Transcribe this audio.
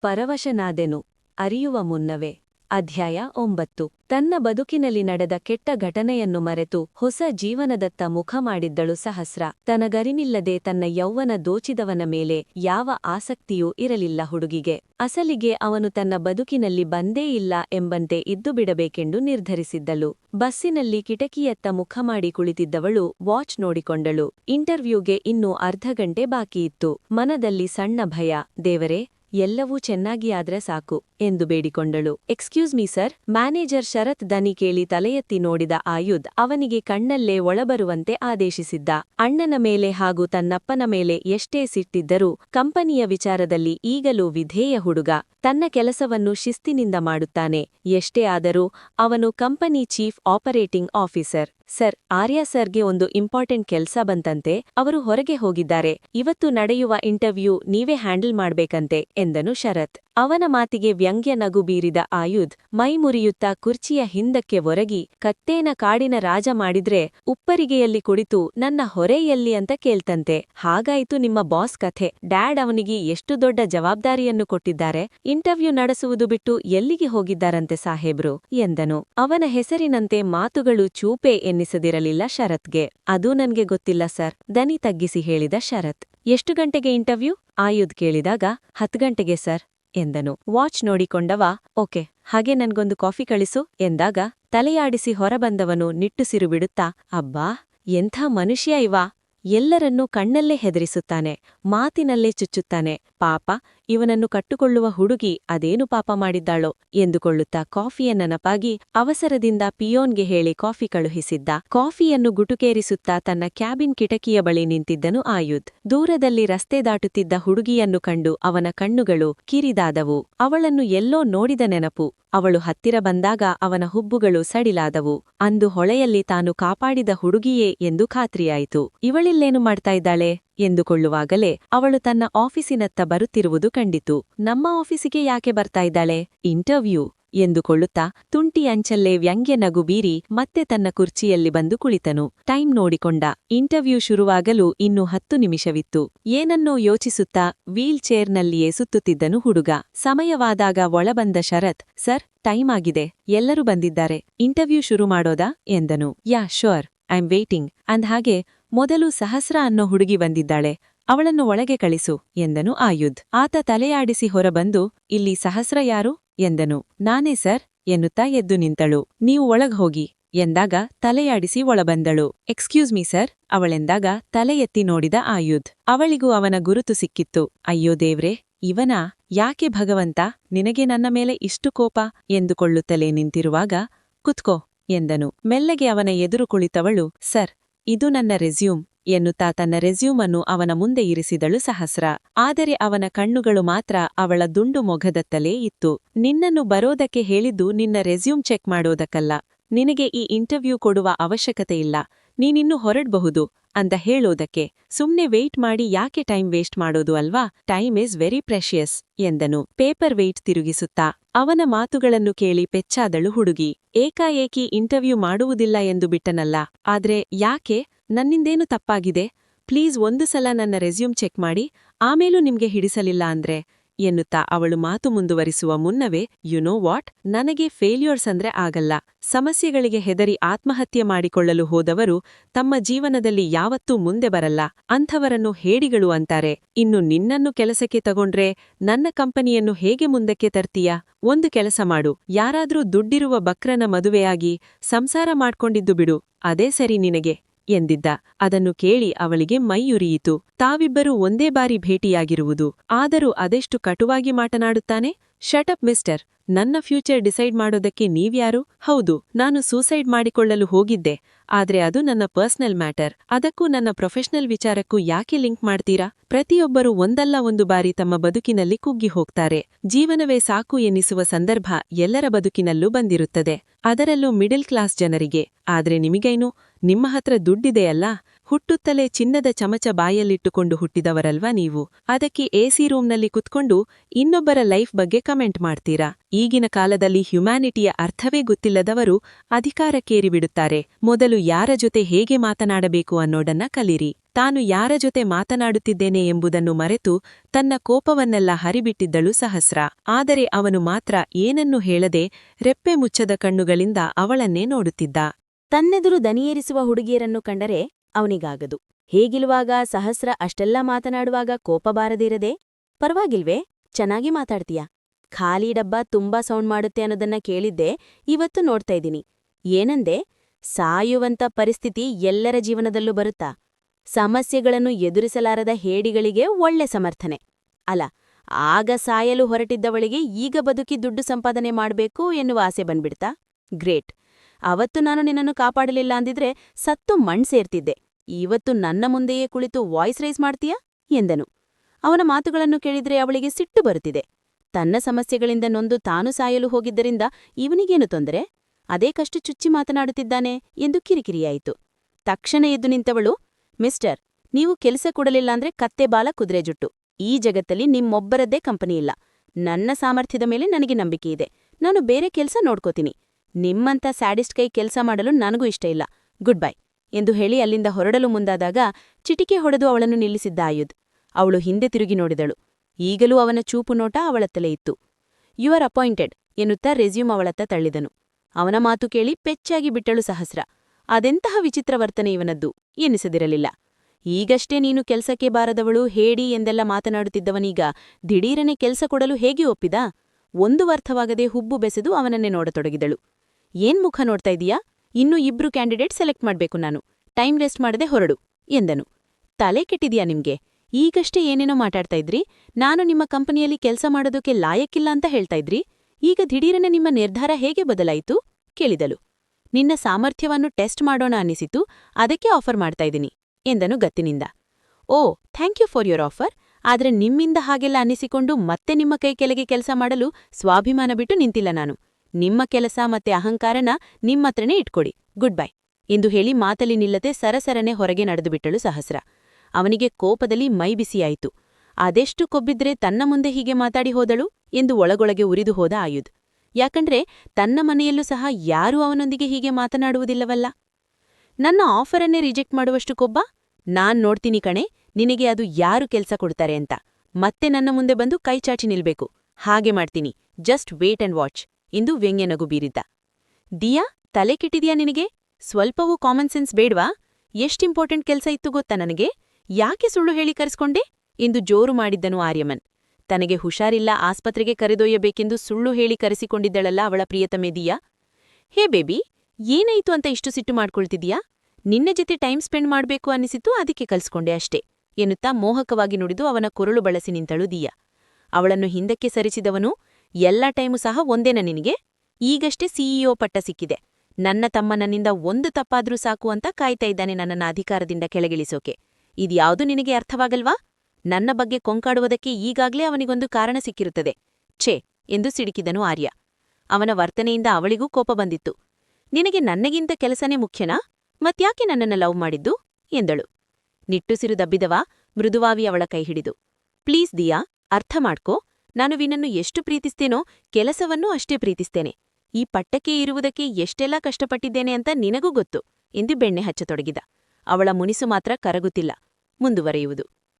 ಪರವಶನಾದೆನು. ಅರಿಯುವ ಮುನ್ನವೇ. ಅಧ್ಯಾಯ ಒಂಬತ್ತು. ತನ್ನ ಬದುಕಿನಲ್ಲಿ ನಡೆದ ಕೆಟ್ಟ ಘಟನೆಯನ್ನು ಮರೆತು ಹೊಸ ಜೀವನದತ್ತ ಮುಖ ಮಾಡಿದ್ದಳು ಸಹಸ್ರ. ತನಗರಿನಿಲ್ಲದೆ ತನ್ನ ಯೌವನ ದೋಚಿದವನ ಮೇಲೆ ಯಾವ ಆಸಕ್ತಿಯೂ ಇರಲಿಲ್ಲ ಹುಡುಗಿಗೆ. ಅಸಲಿಗೆ ಅವನು ತನ್ನ ಬದುಕಿನಲ್ಲಿ ಬಂದೇ ಇಲ್ಲ ಎಂಬಂತೆ ಇದ್ದು ಬಿಡಬೇಕೆಂದು ನಿರ್ಧರಿಸಿದ್ದಳು. ಬಸ್ಸಿನಲ್ಲಿ ಕಿಟಕಿಯತ್ತ ಮುಖ ಮಾಡಿ ಕುಳಿತಿದ್ದವಳು ವಾಚ್ ನೋಡಿಕೊಂಡಳು. ಇಂಟರ್ವ್ಯೂಗೆ ಇನ್ನೂ ಅರ್ಧ ಗಂಟೆ ಬಾಕಿಯಿತ್ತು ಮನದಲ್ಲಿ ಸಣ್ಣ ಭಯ, ದೇವರೇ ಎಲ್ಲವೂ ಚೆನ್ನಾಗಿ ಆದ್ರೆ ಸಾಕು ಎಂದು ಬೇಡಿಕೊಂಡಳು. Excuse me sir manager Sharath ದನಿ ಕೇಳಿ ತಲೆಯೆತ್ತಿ ನೋಡಿದ ಆಯುಧ್ ಅವನಿಗೆ ಕಣ್ಣಲ್ಲೇ ಒಳಬರುವಂತೆ ಆದೇಶಿಸಿದ್ದ. ಅಣ್ಣನ ಮೇಲೆ ಹಾಗೂ ತನ್ನಪ್ಪನ ಮೇಲೆ ಎಷ್ಟೇ ಸಿಟ್ಟಿದ್ದರೂ ಕಂಪನಿಯ ವಿಚಾರದಲ್ಲಿ ಈಗಲೂ ವಿಧೇಯ ಹುಡುಗ. ತನ್ನ ಕೆಲಸವನ್ನು ಶಿಸ್ತಿನಿಂದ ಮಾಡುತ್ತಾನೆ. ಎಷ್ಟೇ ಆದರೂ ಅವನು company chief operating officer. Sir, Arya ಸರ್ಗೆ ಒಂದು ಇಂಪಾರ್ಟೆಂಟ್ ಕೆಲಸ ಬಂತಂತೆ, ಅವರು ಹೊರಗೆ ಹೋಗಿದ್ದಾರೆ. ಇವತ್ತು ನಡೆಯುವ ಇಂಟರ್ವ್ಯೂ ನೀವೇ ಹ್ಯಾಂಡಲ್ ಮಾಡ್ಬೇಕಂತೆ, ಎಂದನು ಶರತ್. ಅವನ ಮಾತಿಗೆ ವ್ಯಂಗ್ಯ ನಗು ಬೀರಿದ ಆಯುಧ್, ಮೈ ಮುರಿಯುತ್ತಾ ಕುರ್ಚಿಯ ಹಿಂದಕ್ಕೆ ಒರಗಿ, ಕತ್ತೇನ ಕಾಡಿನ ರಾಜ ಮಾಡಿದ್ರೆ ಉಪ್ಪರಿಗೆಯಲ್ಲಿ ಕುಳಿತು, ನನ್ನ ಹೊರೆಯಲ್ಲಿ ಅಂತ ಕೇಳ್ತಂತೆ. ಹಾಗಾಯ್ತು ನಿಮ್ಮ ಬಾಸ್ ಕಥೆ. ಡ್ಯಾಡ್ ಅವನಿಗೆ ಎಷ್ಟು ದೊಡ್ಡ ಜವಾಬ್ದಾರಿಯನ್ನು ಕೊಟ್ಟಿದ್ದಾರೆ. ಇಂಟರ್ವ್ಯೂ ನಡೆಸುವುದು ಬಿಟ್ಟು ಎಲ್ಲಿಗೆ ಹೋಗಿದ್ದಾರಂತೆ ಸಾಹೇಬ್ರು, ಎಂದನು. ಅವನ ಹೆಸರಿನಂತೆ ಮಾತುಗಳು ಚೂಪೆ ಎನ್ನಿಸದಿರಲಿಲ್ಲ ಶರತ್ಗೆ. ಅದೂ ನನ್ಗೆ ಗೊತ್ತಿಲ್ಲ ಸರ್, ದನಿ ತಗ್ಗಿಸಿ ಹೇಳಿದ ಶರತ್. ಎಷ್ಟು ಗಂಟೆಗೆ ಇಂಟರ್ವ್ಯೂ? ಆಯುಧ್ ಕೇಳಿದಾಗ, ಹತ್ತು ಗಂಟೆಗೆ ಸರ್, ಎಂದನು. ವಾಚ್ ನೋಡಿಕೊಂಡವ? ಓಕೆ. ಹಾಗೆ ನನ್ಗೊಂದು ಕಾಫಿ ಕಳಿಸು, ಎಂದಾಗ, ತಲೆಯಾಡಿಸಿ ಹೊರಬಂದವನು ನಿಟ್ಟುಸಿರು ಬಿಡುತ್ತಾ, ಅಬ್ಬಾ, ಎಂಥ ಮನುಷ್ಯ ಇವ. ಎಲ್ಲರನ್ನೂ ಕಣ್ಣಲ್ಲೇ ಹೆದರಿಸುತ್ತಾನೆ, ಮಾತಿನಲ್ಲೇ ಚುಚ್ಚುತ್ತಾನೆ. ಪಾಪ, ಇವನನ್ನು ಕಟ್ಟುಕೊಳ್ಳುವ ಹುಡುಗಿ ಅದೇನು ಪಾಪ ಮಾಡಿದ್ದಾಳೋ ಎಂದುಕೊಳ್ಳುತ್ತಾ ಕಾಫಿಯ ನೆನಪಾಗಿ ಅವಸರದಿಂದ ಪಿಯೋನ್ಗೆ ಹೇಳಿ ಕಾಫಿ ಕಳುಹಿಸಿದ್ದ. ಕಾಫಿಯನ್ನು ಗುಟುಕೇರಿಸುತ್ತಾ ತನ್ನ ಕ್ಯಾಬಿನ್ ಕಿಟಕಿಯ ಬಳಿ ನಿಂತಿದ್ದನು ಆಯುಧ್. ದೂರದಲ್ಲಿ ರಸ್ತೆ ದಾಟುತ್ತಿದ್ದ ಹುಡುಗಿಯನ್ನು ಕಂಡು ಅವನ ಕಣ್ಣುಗಳು ಕಿರಿದಾದವು. ಅವಳನ್ನು ಎಲ್ಲೋ ನೋಡಿದ ನೆನಪು, ಅವಳು ಹತ್ತಿರ ಬಂದಾಗ ಅವನ ಹುಬ್ಬುಗಳು ಸಡಿಲಾದವು. ಅಂದು ಹೊಳೆಯಲ್ಲಿ ತಾನು ಕಾಪಾಡಿದ ಹುಡುಗಿಯೇ ಎಂದು ಖಾತ್ರಿಯಾಯಿತು. ಇವಳಿಲ್ಲೇನು ಮಾಡ್ತಾ ಇದ್ದಾಳೆ? ಎಂದುಕೊಳ್ಳುವಾಗಲೇ ಅವಳು ತನ್ನ ಆಫೀಸಿನತ್ತ ಬರುತ್ತಿರುವುದು ಕಂಡಿತು. ನಮ್ಮ ಆಫೀಸಿಗೆ ಯಾಕೆ ಬರ್ತಾ ಇದ್ದಾಳೆ? ಇಂಟರ್ವ್ಯೂ ಎಂದುಕೊಳ್ಳುತ್ತಾ ತುಂಟಿ ಅಂಚಲ್ಲೇ ವ್ಯಂಗ್ಯ ನಗು ಬೀರಿ ಮತ್ತೆ ತನ್ನ ಕುರ್ಚಿಯಲ್ಲಿ ಬಂದು ಕುಳಿತನು. ಟೈಮ್ ನೋಡಿಕೊಂಡ. ಇಂಟರ್ವ್ಯೂ ಶುರುವಾಗಲು ಇನ್ನು ಹತ್ತು ನಿಮಿಷವಿತ್ತು. ಏನನ್ನೋ ಯೋಚಿಸುತ್ತಾ ವೀಲ್ ಚೇರ್ನಲ್ಲಿಯೇ ಸುತ್ತುತ್ತಿದ್ದನು ಹುಡುಗ. ಸಮಯವಾದಾಗ ಒಳಬಂದ ಶರತ್, ಸರ್, ಟೈಮ್ ಆಗಿದೆ. ಎಲ್ಲರೂ ಬಂದಿದ್ದಾರೆ. ಇಂಟರ್ವ್ಯೂ ಶುರು ಮಾಡೋದಾ? ಎಂದನು. ಯಾ, ಶ್ಯೂರ್. ಐಮ್ ವೇಟಿಂಗ್ ಅಂದ್ಹಾಗೆ ಮೊದಲು ಸಹಸ್ರ ಅನ್ನೋ ಹುಡುಗಿ ಬಂದಿದ್ದಾಳೆ. ಅವಳನ್ನು ಒಳಗೆ ಕಳಿಸು, ಎಂದನು ಆಯುಧ್. ಆತ ತಲೆಯಾಡಿಸಿ ಹೊರಬಂದು, ಇಲ್ಲಿ ಸಹಸ್ರ ಯಾರು? ಎಂದನು. ನಾನೇ, ಸರ್, ಎನ್ನುತ್ತಾ ಎದ್ದು ನಿಂತಳು. ನೀವು ಒಳಗ್ ಹೋಗಿ, ಎಂದಾಗ ತಲೆಯಾಡಿಸಿ ಒಳಬಂದಳು. ಎಕ್ಸ್ಕ್ಯೂಸ್ ಮೀ, ಸರ್, ಅವಳೆಂದಾಗ ತಲೆ ಎತ್ತಿ ನೋಡಿದ ಆಯುಧ್. ಅವಳಿಗೂ ಅವನ ಗುರುತು ಸಿಕ್ಕಿತ್ತು. ಅಯ್ಯೋ ದೇವ್ರೆ, ಇವನ? ಯಾಕೆ ಭಗವಂತ, ನಿನಗೆ ನನ್ನ ಮೇಲೆ ಇಷ್ಟು ಕೋಪ? ಎಂದುಕೊಳ್ಳುತ್ತಲೇ ನಿಂತಿರುವಾಗ, ಕುತ್ಕೋ, ಎಂದನು. ಮೆಲ್ಲಗೆ ಅವನ ಎದುರು ಕುಳಿತವಳು, ಸರ್ ಇದು ನನ್ನ ರೆಸ್ಯೂಮ್, ಎನ್ನುತ್ತಾ ತನ್ನ ರೆಸ್ಯೂಮನ್ನು ಅವನ ಮುಂದೆ ಇರಿಸಿದಳು ಸಹಸ್ರ. ಆದರೆ ಅವನ ಕಣ್ಣುಗಳು ಮಾತ್ರ ಅವಳ ದುಂಡು ಮೊಘದತ್ತಲೇ ಇತ್ತು. ನಿನ್ನನ್ನು ಬರೋದಕ್ಕೆ ಹೇಳಿದ್ದು ನಿನ್ನ ರೆಸ್ಯೂಮ್ ಚೆಕ್ ಮಾಡೋದಕ್ಕಲ್ಲ. ನಿನಗೆ ಈ ಇಂಟರ್ವ್ಯೂ ಕೊಡುವ ಅವಶ್ಯಕತೆ ಇಲ್ಲ. ನೀನಿನ್ನು ಹೊರಡ್ಬಹುದು ಅಂತ ಹೇಳೋದಕ್ಕೆ ಸುಮ್ನೆ ವೇಟ್ ಮಾಡಿ ಯಾಕೆ ಟೈಮ್ ವೇಸ್ಟ್ ಮಾಡೋದು ಅಲ್ವಾ? ಟೈಮ್ ಈಸ್ ವೆರಿ ಪ್ರೆಷಿಯಸ್ ಎಂದನು. ಪೇಪರ್ ವೇಟ್ ತಿರುಗಿಸುತ್ತಾ ಅವನ ಮಾತುಗಳನ್ನು ಕೇಳಿ ಪೆಚ್ಚಾದಳು ಹುಡುಗಿ. ಏಕಾಏಕಿ ಇಂಟರ್ವ್ಯೂ ಮಾಡುವುದಿಲ್ಲ ಎಂದು ಬಿಟ್ಟನಲ್ಲ. ಆದ್ರೆ ಯಾಕೆ? ನನ್ನಿಂದೇನು ತಪ್ಪಾಗಿದೆ? ಪ್ಲೀಸ್ ಒಂದು ಸಲ ನನ್ನ ರೆಸ್ಯೂಮ್ ಚೆಕ್ ಮಾಡಿ, ಆಮೇಲೂ ನಿಮ್ಗೆ ಹಿಡಿಸಲಿಲ್ಲ ಅಂದ್ರೆ? ಎನ್ನುತ್ತಾ ಅವಳು ಮಾತು ಮುಂದುವರಿಸುವ ಮುನ್ನವೇ ಯು ನೋ ವಾಟ್ ನನಗೆ ಫೇಲ್ಯೂರ್ಸ್ ಅಂದ್ರೆ ಆಗಲ್ಲ. ಸಮಸ್ಯೆಗಳಿಗೆ ಹೆದರಿ ಆತ್ಮಹತ್ಯೆ ಮಾಡಿಕೊಳ್ಳಲು ಹೋದವರು ತಮ್ಮ ಜೀವನದಲ್ಲಿ ಯಾವತ್ತೂ ಮುಂದೆ ಬರಲ್ಲ. ಅಂಥವರನ್ನು ಹೇಡಿಗಳು ಅಂತಾರೆ. ಇನ್ನು ನಿನ್ನನ್ನು ಕೆಲಸಕ್ಕೆ ತಗೊಂಡ್ರೆ ನನ್ನ ಕಂಪನಿಯನ್ನು ಹೇಗೆ ಮುಂದಕ್ಕೆ ತರ್ತೀಯ? ಒಂದು ಕೆಲಸ ಮಾಡು. ಯಾರಾದ್ರೂ ದುಡ್ಡಿರುವ ಬಕ್ರನ ಮದುವೆಯಾಗಿ ಸಂಸಾರ ಮಾಡ್ಕೊಂಡಿದ್ದು ಬಿಡು. ಅದೇ ಸರಿ ನಿನಗೆ. ಎಂದಿದ್ದ. ಅದನ್ನು ಕೇಳಿ ಅವಳಿಗೆ ಮೈಯುರಿಯಿತು. ತಾವಿಬ್ಬರೂ ಒಂದೇ ಬಾರಿ ಭೇಟಿಯಾಗಿರುವುದು. ಆದರೂ ಅದೆಷ್ಟು ಕಟುವಾಗಿ ಮಾತನಾಡುತ್ತಾನೆ? ಶಟಪ್ ಮಿಸ್ಟರ್ ನನ್ನ ಫ್ಯೂಚರ್ ಡಿಸೈಡ್ ಮಾಡೋದಕ್ಕೆ ನೀವ್ಯಾರು? ಹೌದು, ನಾನು ಸೂಸೈಡ್ ಮಾಡಿಕೊಳ್ಳಲು ಹೋಗಿದ್ದೆ. ಆದ್ರೆ ಅದು ನನ್ನ ಪರ್ಸನಲ್ ಮ್ಯಾಟರ್. ಅದಕ್ಕೂ ನನ್ನ ಪ್ರೊಫೆಷನಲ್ ವಿಚಾರಕ್ಕೂ ಯಾಕೆ ಲಿಂಕ್ ಮಾಡ್ತೀರಾ? ಪ್ರತಿಯೊಬ್ಬರೂ ಒಂದಲ್ಲ ಒಂದು ಬಾರಿ ತಮ್ಮ ಬದುಕಿನಲ್ಲಿ ಕುಗ್ಗಿ ಹೋಗ್ತಾರೆ. ಜೀವನವೇ ಸಾಕು ಎನ್ನಿಸುವ ಸಂದರ್ಭ ಎಲ್ಲರ ಬದುಕಿನಲ್ಲೂ ಬಂದಿರುತ್ತದೆ. ಅದರಲ್ಲೂ ಮಿಡಲ್ ಕ್ಲಾಸ್ ಜನರಿಗೆ. ಆದ್ರೆ ನಿಮಿಗೈನು? ನಿಮ್ಮ ಹತ್ರ ದುಡ್ಡಿದೆಯಲ್ಲ? ಹುಟ್ಟುತ್ತಲೇ ಚಿನ್ನದ ಚಮಚ ಬಾಯಲ್ಲಿಟ್ಟುಕೊಂಡು ಹುಟ್ಟಿದವರಲ್ವಾ ನೀವು? ಅದಕ್ಕೆ ಎಸಿ ರೂಮ್ನಲ್ಲಿ ಕುತ್ಕೊಂಡು ಇನ್ನೊಬ್ಬರ ಲೈಫ್ ಬಗ್ಗೆ ಕಮೆಂಟ್ ಮಾಡ್ತೀರಾ? ಈಗಿನ ಕಾಲದಲ್ಲಿ ಹ್ಯುಮ್ಯಾನಿಟಿಯ ಅರ್ಥವೇ ಗೊತ್ತಿಲ್ಲದವರು ಅಧಿಕಾರಕ್ಕೇರಿಬಿಡುತ್ತಾರೆ. ಮೊದಲು ಯಾರ ಜೊತೆ ಹೇಗೆ ಮಾತನಾಡಬೇಕು ಅನ್ನೋಡನ್ನ ಕಲಿರಿ. ತಾನು ಯಾರ ಜೊತೆ ಮಾತನಾಡುತ್ತಿದ್ದೇನೆ ಎಂಬುದನ್ನು ಮರೆತು ತನ್ನ ಕೋಪವನ್ನೆಲ್ಲ ಹರಿಬಿಟ್ಟಿದ್ದಳು ಸಹಸ್ರ. ಆದರೆ ಅವನು ಮಾತ್ರ ಏನನ್ನೂ ಹೇಳದೆ ರೆಪ್ಪೆ ಮುಚ್ಚದ ಕಣ್ಣುಗಳಿಂದ ಅವಳನ್ನೇ ನೋಡುತ್ತಿದ್ದ. ತನ್ನೆದುರು ದನಿಯೇರಿಸುವ ಹುಡುಗಿಯರನ್ನು ಕಂಡರೆ ಅವನಿಗಾಗದು. ಹೇಗಿಲ್ವಾಗ ಸಹಸ್ರ ಅಷ್ಟೆಲ್ಲ ಮಾತನಾಡುವಾಗ ಕೋಪ ಬಾರದಿರದೆ, ಪರವಾಗಿಲ್ವೇ, ಚೆನ್ನಾಗಿ ಮಾತಾಡ್ತೀಯ? ಖಾಲಿ ಡಬ್ಬ ತುಂಬಾ ಸೌಂಡ್ ಮಾಡುತ್ತೆ ಅನ್ನೋದನ್ನ ಕೇಳಿದ್ದೆ, ಇವತ್ತು ನೋಡ್ತಾ ಇದ್ದೀನಿ. ಏನಂದೆ? ಸಾಯುವಂತ ಪರಿಸ್ಥಿತಿ ಎಲ್ಲರ ಜೀವನದಲ್ಲೂ ಬರುತ್ತಾ? ಸಮಸ್ಯೆಗಳನ್ನು ಎದುರಿಸಲಾರದ ಹೇಡಿಗಳಿಗೆ ಒಳ್ಳೆ ಸಮರ್ಥನೆ. ಅಲ ಆಗ ಸಾಯಲು ಹೊರಟಿದ್ದವಳಿಗೆ ಈಗ ಬದುಕಿ ದುಡ್ಡು ಸಂಪಾದನೆ ಮಾಡ್ಬೇಕು ಎನ್ನುವ ಆಸೆ ಬಂದ್ಬಿಡ್ತಾ? ಗ್ರೇಟ್. ಅವತ್ತು ನಾನು ನಿನ್ನನ್ನು ಕಾಪಾಡಲಿಲ್ಲ ಅಂದಿದ್ರೆ ಸತ್ತು ಮಣ್ ಸೇರ್ತಿದ್ದೆ. ಇವತ್ತು ನನ್ನ ಮುಂದೆಯೇ ಕುಳಿತು ವಾಯ್ಸ್ ರೈಸ್ ಮಾಡ್ತೀಯಾ? ಎಂದನು. ಅವನ ಮಾತುಗಳನ್ನು ಕೇಳಿದ್ರೆ ಅವಳಿಗೆ ಸಿಟ್ಟು ಬರುತ್ತಿದೆ. ತನ್ನ ಸಮಸ್ಯೆಗಳಿಂದ ನೊಂದು ತಾನು ಸಾಯಲು ಹೋಗಿದ್ದರಿಂದ ಇವನಿಗೇನು ತೊಂದರೆ? ಅದೇ ಕಷ್ಟು ಚುಚ್ಚಿ ಮಾತನಾಡುತ್ತಿದ್ದಾನೆ ಎಂದು ಕಿರಿಕಿರಿಯಾಯಿತು. ತಕ್ಷಣ ಎದ್ದು ನಿಂತವಳು, ಮಿಸ್ಟರ್, ನೀವು ಕೆಲಸ ಕೊಡಲಿಲ್ಲ ಅಂದ್ರೆ ಕತ್ತೆ ಬಾಲ ಕುದುರೆ ಜುಟ್ಟು. ಈ ಜಗತ್ತಲ್ಲಿ ನಿಮ್ಮೊಬ್ಬರದ್ದೇ ಕಂಪನಿಯಿಲ್ಲ. ನನ್ನ ಸಾಮರ್ಥ್ಯದ ಮೇಲೆ ನನಗೆ ನಂಬಿಕೆ ಇದೆ ನಾನು ಬೇರೆ ಕೆಲಸ ನೋಡ್ಕೋತೀನಿ. ನಿಮ್ಮಂಥ ಸ್ಯಾಡಿಸ್ಟ್ ಕೈ ಕೆಲಸ ಮಾಡಲು ನನಗೂ ಇಷ್ಟ ಇಲ್ಲ. Goodbye. ಎಂದು ಹೇಳಿ ಅಲ್ಲಿಂದ ಹೊರಡಲು ಮುಂದಾದಾಗ ಚಿಟಿಕೆ ಹೊಡೆದು ಅವಳನ್ನು ನಿಲ್ಲಿಸಿದ್ದ ಆಯುಧ್. ಅವಳು ಹಿಂದೆ ತಿರುಗಿ ನೋಡಿದಳು. ಈಗಲೂ ಅವನ ಚೂಪು ನೋಟ ಅವಳತ್ತಲೇ ಇತ್ತು. ಯು ಆರ್ ಅಪಾಯಿಂಟೆಡ್ ಎನ್ನುತ್ತಾ ರೆಸ್ಯೂಮ್ ಅವಳತ್ತ ತಳ್ಳಿದನು. ಅವನ ಮಾತು ಕೇಳಿ ಪೆಚ್ಚಾಗಿ ಬಿಟ್ಟಳು ಸಹಸ್ರ. ಅದೆಂತಹ ವಿಚಿತ್ರ ವರ್ತನೆ ಇವನದ್ದು? ಎನ್ನಿಸದಿರಲಿಲ್ಲ. ಈಗಷ್ಟೇ ನೀನು ಕೆಲಸಕ್ಕೆ ಬಾರದವಳು ಹೇಡಿ ಎಂದೆಲ್ಲ ಮಾತನಾಡುತ್ತಿದ್ದವನೀಗ ದಿಢೀರನೆ ಕೆಲಸ ಕೊಡಲು ಹೇಗೆ ಒಪ್ಪಿದ? ಒಂದು ಅರ್ಥವಾಗದೆ ಹುಬ್ಬು ಬೆಸೆದು ಅವನನ್ನೇ ನೋಡತೊಡಗಿದಳು. ಏನ್ ಮುಖ ನೋಡ್ತಾ ಇದೀಯಾ? ಇನ್ನೂ ಇಬ್ರು ಕ್ಯಾಂಡಿಡೇಟ್ ಸೆಲೆಕ್ಟ್ ಮಾಡ್ಬೇಕು ನಾನು. ಟೈಮ್ ವೇಸ್ಟ್ ಮಾಡದೆ ಹೊರಡು, ಎಂದನು. ತಲೆ ಕೆಟ್ಟಿದ್ಯಾ ನಿಮ್ಗೆ? ಈಗಷ್ಟೇ ಏನೇನೋ ಮಾತಾಡ್ತಾ ಇದ್ರಿ? ನಾನು ನಿಮ್ಮ ಕಂಪನಿಯಲ್ಲಿ ಕೆಲಸ ಮಾಡೋದಕ್ಕೆ ಲಾಯಕ್ಕಿಲ್ಲ ಅಂತ ಹೇಳ್ತಾ ಇದ್ರಿ? ಈಗ ದಿಢೀರನೆ ನಿಮ್ಮ ನಿರ್ಧಾರ ಹೇಗೆ ಬದಲಾಯಿತು? ಕೇಳಿದಳು. ನಿನ್ನ ಸಾಮರ್ಥ್ಯವನ್ನು ಟೆಸ್ಟ್ ಮಾಡೋಣ ಅನ್ನಿಸಿತು, ಅದಕ್ಕೆ ಆಫರ್ ಮಾಡ್ತಾ ಇದ್ದೀನಿ, ಎಂದನು ಗತ್ತಿನಿಂದ. ಓ, thank you for your offer. ಆದ್ರೆ ನಿಮ್ಮಿಂದ ಹಾಗೆಲ್ಲ ಅನ್ನಿಸಿಕೊಂಡು ಮತ್ತೆ ನಿಮ್ಮ ಕೈ ಕೆಳಗೆ ಕೆಲಸ ಮಾಡಲು ಸ್ವಾಭಿಮಾನ ಬಿಟ್ಟು ನಿಂತಿಲ್ಲ ನಾನು. ನಿಮ್ಮ ಕೆಲಸ ಮತ್ತೆ ಅಹಂಕಾರನ ನಿಮ್ಮತ್ರನೇ ಇಟ್ಕೊಡಿ. Good bye. ಎಂದು ಹೇಳಿ ಮಾತಲಿ ನಿಲ್ಲದೆ ಸರಸರನೆ ಹೊರಗೆ ನಡೆದುಬಿಟ್ಟಳು ಸಹಸ್ರ. ಅವನಿಗೆ ಕೋಪದಲ್ಲಿ ಮೈ ಬಿಸಿಯಾಯಿತು. ಅದೆಷ್ಟು ಕೊಬ್ಬಿದ್ರೆ ತನ್ನ ಮುಂದೆ ಹೀಗೆ ಮಾತಾಡಿ ಹೋದಳು? ಎಂದು ಒಳಗೊಳಗೆ ಉರಿದು ಹೋದ ಆಯುಧ್. ಯಾಕಂದ್ರೆ ತನ್ನ ಮನೆಯಲ್ಲೂ ಸಹ ಯಾರೂ ಅವನೊಂದಿಗೆ ಹೀಗೆ ಮಾತನಾಡುವುದಿಲ್ಲವಲ್ಲ? ನನ್ನ ಆಫರನ್ನೇ ರಿಜೆಕ್ಟ್ ಮಾಡುವಷ್ಟು ಕೊಬ್ಬ? ನಾನ್ ನೋಡ್ತೀನಿ ಕಣೆ, ನಿನಗೆ ಅದು ಯಾರು ಕೆಲ್ಸ ಕೊಡ್ತಾರೆ ಅಂತ. ಮತ್ತೆ ನನ್ನ ಮುಂದೆ ಬಂದು ಕೈಚಾಚಿ ನಿಲ್ಬೇಕು. ಹಾಗೆ ಮಾಡ್ತೀನಿ. Just wait and watch. ಎಂದು ವ್ಯಂಗ್ಯ ನಗು ಬೀರಿದ್ದ. ದಿಯಾ, ತಲೆ ಕೆಟ್ಟಿದ್ಯಾ ನಿನಗೆ? ಸ್ವಲ್ಪವೂ ಕಾಮನ್ ಸೆನ್ಸ್ ಬೇಡ್ವಾ? ಎಷ್ಟಿಂಪಾರ್ಟೆಂಟ್ ಕೆಲಸ ಇತ್ತು ಗೊತ್ತಾ ನನಗೆ? ಯಾಕೆ ಸುಳ್ಳು ಹೇಳಿ ಕರೆಸ್ಕೊಂಡೆ? ಎಂದು ಜೋರು ಮಾಡಿದ್ದನು ಆರ್ಯಮನ್. ತನಗೆ ಹುಷಾರಿಲ್ಲ, ಆಸ್ಪತ್ರೆಗೆ ಕರೆದೊಯ್ಯಬೇಕೆಂದು ಸುಳ್ಳು ಹೇಳಿ ಕರೆಸಿಕೊಂಡಿದ್ದಳಲ್ಲ ಅವಳ ಪ್ರಿಯತಮೆ ದಿಯಾ. ಹೇ ಬೇಬಿ, ಏನಾಯ್ತು ಅಂತ ಇಷ್ಟು ಸಿಟ್ಟು ಮಾಡ್ಕೊಳ್ತಿದ್ಯಾ ನಿನ್ನ ಜೊತೆ ಟೈಮ್ ಸ್ಪೆಂಡ್ ಮಾಡ್ಬೇಕು ಅನ್ನಿಸಿತು ಅದಕ್ಕೆ ಕಲ್ಸ್ಕೊಂಡೆ ಅಷ್ಟೇ, ಎನ್ನುತ್ತಾ ಮೋಹಕವಾಗಿ ನುಡಿದು ಅವನ ಕೊರಳು ಬಳಸಿ ನಿಂತಳು ದಿಯಾ. ಅವಳನ್ನು ಹಿಂದಕ್ಕೆ ಸರಿಸಿದವನು ಎಲ್ಲ ಟೈಮು ಸಹ ಒಂದೇನ ನಿನಗೆ? ಈಗಷ್ಟೇ ಸಿಇಒ ಪಟ್ಟ ಸಿಕ್ಕಿದೆ. ನನ್ನ ತಮ್ಮ ನನ್ನಿಂದ ಒಂದು ತಪ್ಪಾದ್ರೂ ಸಾಕು ಅಂತ ಕಾಯ್ತಾ ಇದ್ದಾನೆ ನನ್ನನ್ನ ಅಧಿಕಾರದಿಂದ ಕೆಳಗಿಳಿಸೋಕೆ. ಇದ್ಯಾವುದು ನಿನಗೆ ಅರ್ಥವಾಗಲ್ವಾ? ನನ್ನ ಬಗ್ಗೆ ಕೊಂಕಾಡುವುದಕ್ಕೆ ಈಗಾಗ್ಲೇ ಅವನಿಗೊಂದು ಕಾರಣ ಸಿಕ್ಕಿರುತ್ತದೆ. ಛೇ, ಎಂದು ಸಿಡಿಕಿದನು ಆರ್ಯ. ಅವನ ವರ್ತನೆಯಿಂದ ಅವಳಿಗೂ ಕೋಪ ಬಂದಿತ್ತು. ನಿನಗೆ ನನ್ನಗಿಂತ ಕೆಲಸನೇ ಮುಖ್ಯನಾ? ಮತ್ಯಾಕೆ ನನ್ನನ್ನು ಲವ್ ಮಾಡಿದ್ದು? ಎಂದಳು. ನಿಟ್ಟುಸಿರು ದಬ್ಬಿದವ ಮೃದುವಾವಿ ಅವಳ ಕೈ ಹಿಡಿದು. ಪ್ಲೀಸ್ ದಿಯಾ, ಅರ್ಥ ಮಾಡ್ಕೋ. ನಾನು ವಿನನ್ನು ಎಷ್ಟು ಪ್ರೀತಿಸ್ತೇನೋ ಕೆಲಸವನ್ನೂ ಅಷ್ಟೇ ಪ್ರೀತಿಸ್ತೇನೆ. ಈ ಪಟ್ಟಕ್ಕೆ ಇರುವುದಕ್ಕೆ ಎಷ್ಟೆಲ್ಲ ಕಷ್ಟಪಟ್ಟಿದ್ದೇನೆ ಅಂತ ನಿನಗೂ ಗೊತ್ತು ಎಂದು ಬೆಣ್ಣೆ ಹಚ್ಚತೊಡಗಿದ. ಅವಳ ಮುನಿಸು ಮಾತ್ರ ಕರಗುತ್ತಿಲ್ಲ. ಮುಂದುವರೆಯುವುದು.